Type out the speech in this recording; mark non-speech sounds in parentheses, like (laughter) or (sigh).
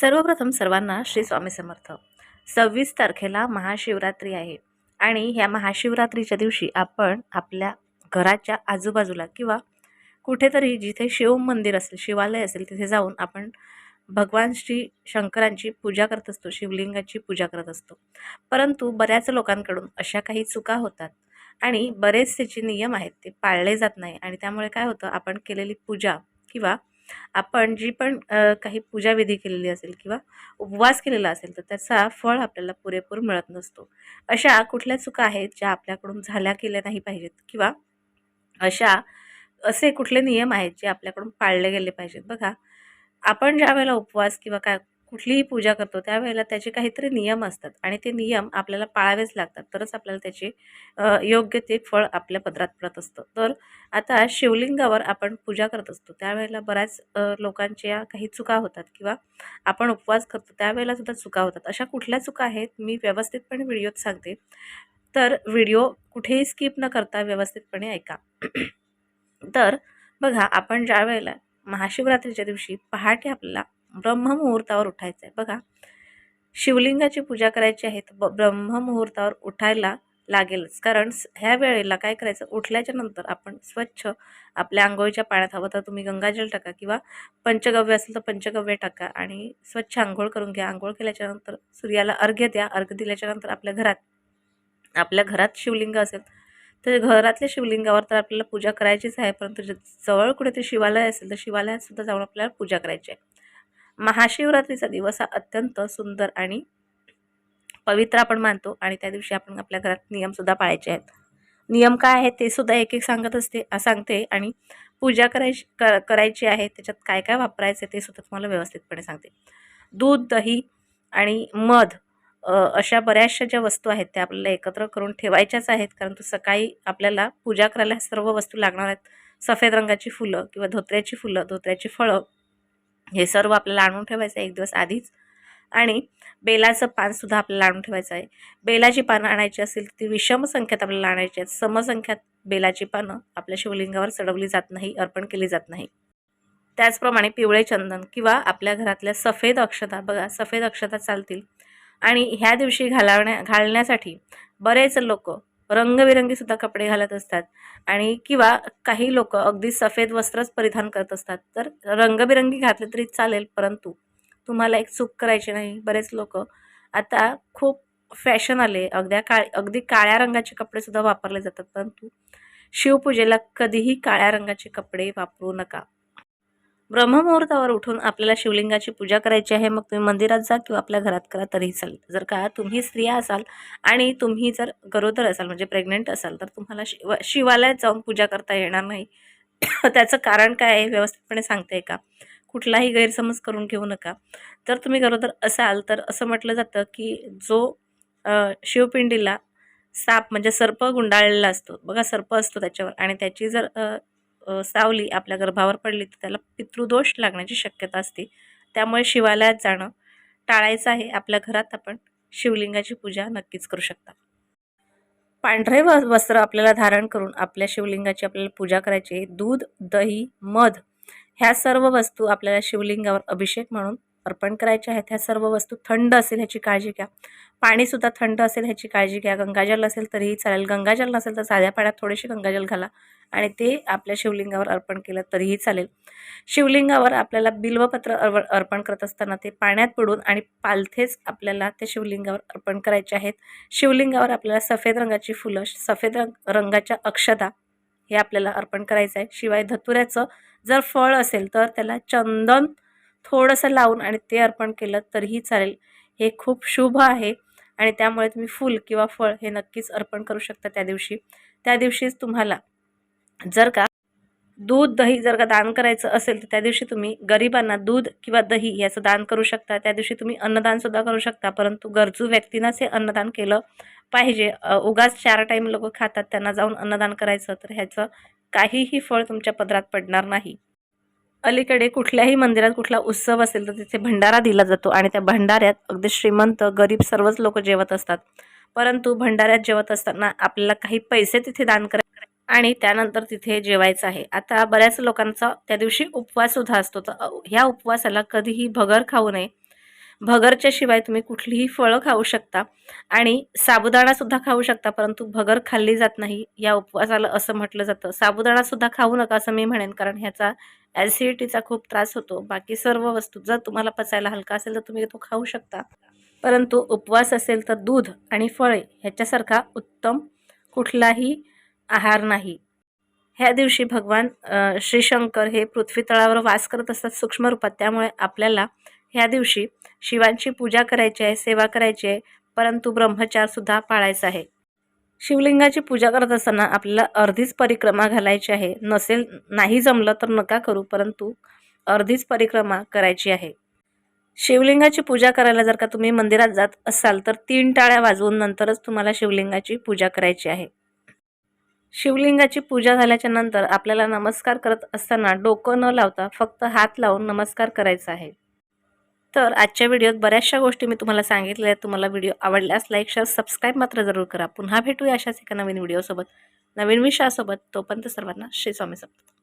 सर्वप्रथम सर्वांना श्री स्वामी समर्थ. सव्वीस तारखेला महाशिवरात्री आहे आणि ह्या महाशिवरात्रीच्या दिवशी आपण आपल्या घराच्या आजूबाजूला किंवा कुठेतरी जिथे शिव मंदिर असेल शिवालय असेल तिथे जाऊन आपण भगवान श्री शंकरांची पूजा करत असतो शिवलिंगाची पूजा करत असतो. परंतु बऱ्याच लोकांकडून अशा काही चुका होतात आणि बरेचसे जे नियम आहेत ते पाळले जात नाही आणि त्यामुळे काय होतं आपण केलेली पूजा किंवा आपण जी पण काही पूजाविधी केलेली असेल किंवा उपवास केलेला असेल तर त्याचा फळ आपल्याला पुरेपूर मिळत नसतो. अशा कुठल्या चुका आहेत ज्या आपल्याकडून झाल्या केल्या नाही पाहिजेत? किंवा अशा असे कुठले नियम आहेत जे आपल्याकडून पाळले गेले पाहिजेत? बघा आपण ज्या वेळेला उपवास किंवा काय कुठलीही पूजा करतो त्यावेळेला त्याचे काहीतरी नियम असतात आणि ते नियम आपल्याला पाळावेच लागतात. तरच आपल्याला त्याचे योग्य ते फळ आपल्या पदरात पडत असतं. तर आता शिवलिंगावर आपण पूजा करत असतो. त्यावेळेला बऱ्याच लोकांच्या काही चुका होतात किंवा आपण उपवास करतो त्यावेळेला सुद्धा चुका होतात. अशा कुठल्या चुका आहेत? मी व्यवस्थितपणे व्हिडिओत सांगते. तर व्हिडिओ कुठेही स्किप न करता व्यवस्थितपणे ऐका. तर बघा आपण ज्या वेळेला महाशिवरात्रीच्या दिवशी पहाटे आपल्याला ब्रह्ममुहूर्तावर उठायचं आहे बघा शिवलिंगाची पूजा करायची आहे तर ब ब्रह्ममुहूर्तावर उठायला लागेलच. कारण ह्या वेळेला काय करायचं उठल्याच्या नंतर आपण स्वच्छ आपल्या आंघोळीच्या पाण्यात हवं तर तुम्ही गंगाजल टाका किंवा पंचगव्य असेल तर पंचगव्य टाका आणि स्वच्छ आंघोळ करून घ्या. आंघोळ केल्याच्यानंतर सूर्याला अर्घ्य द्या. अर्घ्य दिल्याच्या नंतर आपल्या घरात आपल्या घरात शिवलिंग असेल तर घरातल्या शिवलिंगावर तर आपल्याला पूजा करायचीच आहे परंतु ज- जवळ कुठे ते शिवालय असेल तर शिवालयात सुद्धा जाऊन आपल्याला पूजा करायची आहे. महाशिवरात्रीचा दिवस हा अत्यंत सुंदर आणि पवित्र आपण मानतो आणि त्या दिवशी आपण आपल्या घरात नियमसुद्धा पाळायचे आहेत. नियम काय आहेत ते सुद्धा एक एक सांगत असते सांगते आणि पूजा करायची क करायची आहे त्याच्यात काय काय वापरायचं ते सुद्धा तुम्हाला व्यवस्थितपणे सांगते. दूध दही आणि मध अशा बऱ्याचशा ज्या वस्तू आहेत त्या आपल्याला एकत्र करून ठेवायच्याच आहेत कारण तो सकाळी आपल्याला पूजा करायला सर्व वस्तू लागणार आहेत. सफेद रंगाची फुलं किंवा धोत्र्याची फुलं धोत्र्याची फळं हे सर्व आपल्याला आणून ठेवायचं आहे एक दिवस आधीच. आणि बेलाचं पानसुद्धा आपल्याला आणून ठेवायचं आहे. बेलाची पानं आणायची असेल ती विषम संख्यात आपल्याला आणायची आहेत. समसंख्यात बेलाची पानं आपल्या शिवलिंगावर चढवली जात नाही अर्पण केली जात नाही. त्याचप्रमाणे पिवळे चंदन किंवा आपल्या घरातल्या सफेद अक्षता बघा सफेद अक्षता चालतील. आणि ह्या दिवशी घालवण्या घालण्यासाठी बरेच लोक रंगबिरंगी सुद्धा कपडे घालत असतात. आणि किंवा काही लोक अगदी सफेद वस्त्रच परिधान करत असतात. तर रंगबिरंगी घातले तरी चालेल परंतु तुम्हाला एक चूक करायची नाही. बरेच लोक आता खूप फॅशन आले. अगद्या काळ अगदी काळ्या रंगाचे कपडेसुद्धा वापरले जातात. परंतु शिवपूजेला कधीही काळ्या रंगाचे कपडे वापरू नका. ब्रह्ममुहूर्तावर उठून आपल्याला शिवलिंगाची पूजा करायची आहे मग तुम्ही मंदिरात जा किंवा आपल्या घरात करा तरीही चालेल. जर का तुम्ही स्त्रिया असाल आणि तुम्ही जर गरोदर असाल म्हणजे प्रेग्नेंट असाल तर तुम्हाला शिव शिवालयात जाऊन पूजा करता येणार नाही. (coughs) त्याचं कारण काय आहे व्यवस्थितपणे सांगते का? कुठलाही गैरसमज करून घेऊ नका. तर तुम्ही गरोदर असाल तर असं म्हटलं जातं की जो शिवपिंडीला साप म्हणजे सर्प गुंडाळलेला असतो बघा सर्प असतो त्याच्यावर आणि त्याची जर सावली आपल्या गर्भावर पडली तर त्याला पितृदोष लागण्याची शक्यता असते. त्यामुळे शिवालयात जाणं टाळायचं आहे. आपल्या घरात आपण शिवलिंगाची पूजा नक्कीच करू शकता. पांढरे व वस्त्र आपल्याला धारण करून आपल्या शिवलिंगाची आपल्याला पूजा करायची दूध दही मध ह्या सर्व वस्तू आपल्याला शिवलिंगावर अभिषेक म्हणून अर्पण करायच्या आहेत. ह्या सर्व वस्तू थंड असेल ह्याची काळजी घ्या. पाणीसुद्धा थंड असेल ह्याची काळजी घ्या. गंगाजल असेल तरीही चालेल. गंगाजल नसेल तर साध्या पाण्यात थोडेसे गंगाजल घाला आणि ते आपल्या शिवलिंगावर अर्पण केलं तरीही चालेल. शिवलिंगावर आपल्याला बिल्वपत्र अर्व अर्पण करत असताना ते पाण्यात पडून आणि पालथेच आपल्याला त्या शिवलिंगावर अर्पण करायचे आहेत. शिवलिंगावर आपल्याला सफेद रंगाची फुलं सफेद रंग रंगाच्या अक्षता हे आपल्याला अर्पण करायचं आहे. शिवाय धतुऱ्याचं जर फळ असेल तर त्याला चंदन थोडंसं लावून आणि ते अर्पण केलं तरीही चालेल. हे खूप शुभ आहे आणि त्यामुळे तुम्ही फूल किंवा फळ हे नक्कीच अर्पण करू शकता त्या दिवशी. त्या दिवशीच तुम्हाला जर का दूध दही जर का दान करायचं असेल तर त्या दिवशी तुम्ही गरिबांना दूध किंवा दही याचं दान करू शकता. त्या दिवशी तुम्ही अन्नदानसुद्धा करू शकता. परंतु गरजू व्यक्तींनाच हे अन्नदान केलं पाहिजे. उगाच चार टाईम लोक खातात त्यांना जाऊन अन्नदान करायचं तर ह्याचं काहीही फळ तुमच्या पदरात पडणार नाही. अलीकडे कुठल्याही मंदिरात कुठला उत्सव असेल तर तिथे भंडारा दिला जातो आणि त्या भंडाऱ्यात अगदी श्रीमंत गरीब सर्वच लोक जेवत असतात. परंतु भंडाऱ्यात जेवत असताना आपल्याला काही पैसे तिथे दान करायचे आणि त्यानंतर तिथे जेवायचं आहे. आता बऱ्याच लोकांचा त्या दिवशी उपवास सुद्धा असतो. तर ह्या उपवासाला कधीही भगर खाऊ नये. भगरच्या शिवाय तुम्ही कुठलीही फळं खाऊ शकता आणि साबुदाणासुद्धा खाऊ शकता परंतु भगर खाल्ली जात नाही या उपवासाला असं म्हटलं जातं. साबुदाणासुद्धा खाऊ नका असं मी म्हणेन कारण ह्याचा ॲसिडिटीचा खूप त्रास होतो. बाकी सर्व वस्तू जर तुम्हाला पचायला हलका असेल तर तुम्ही तो खाऊ शकता. परंतु उपवास असेल तर दूध आणि फळे ह्याच्यासारखा उत्तम कुठलाही आहार नाही. ह्या दिवशी भगवान श्रीशंकर हे पृथ्वीतळावर वास करत असतात सूक्ष्म रूपात त्यामुळे आपल्याला ह्या दिवशी शिवांची पूजा करायची आहे सेवा करायची आहे परंतु ब्रह्मचारसुद्धा पाळायचा आहे. शिवलिंगाची पूजा करत असताना आपल्याला अर्धीच परिक्रमा घालायची आहे. नसेल नाही जमलं तर नका करू परंतु अर्धीच परिक्रमा करायची आहे. शिवलिंगाची पूजा करायला जर का तुम्ही मंदिरात जात असाल तर तीन टाळ्या वाजवून नंतरच तुम्हाला शिवलिंगाची पूजा करायची आहे. शिवलिंगाची पूजा झाल्याच्यानंतर आपल्याला नमस्कार करत असताना डोकं न लावता फक्त हात लावून नमस्कार करायचा आहे. तर आजच्या व्हिडिओत बऱ्याचशा गोष्टी मी तुम्हाला सांगितल्या आहेत. तुम्हाला व्हिडिओ आवडल्यास लाईक शेअर सबस्क्राईब मात्र जरूर करा. पुन्हा भेटूया अशाच एका नवीन व्हिडिओसोबत. नवीन विषयासोबत तोपर्यंत सर्वांना श्री स्वामी समर्थ.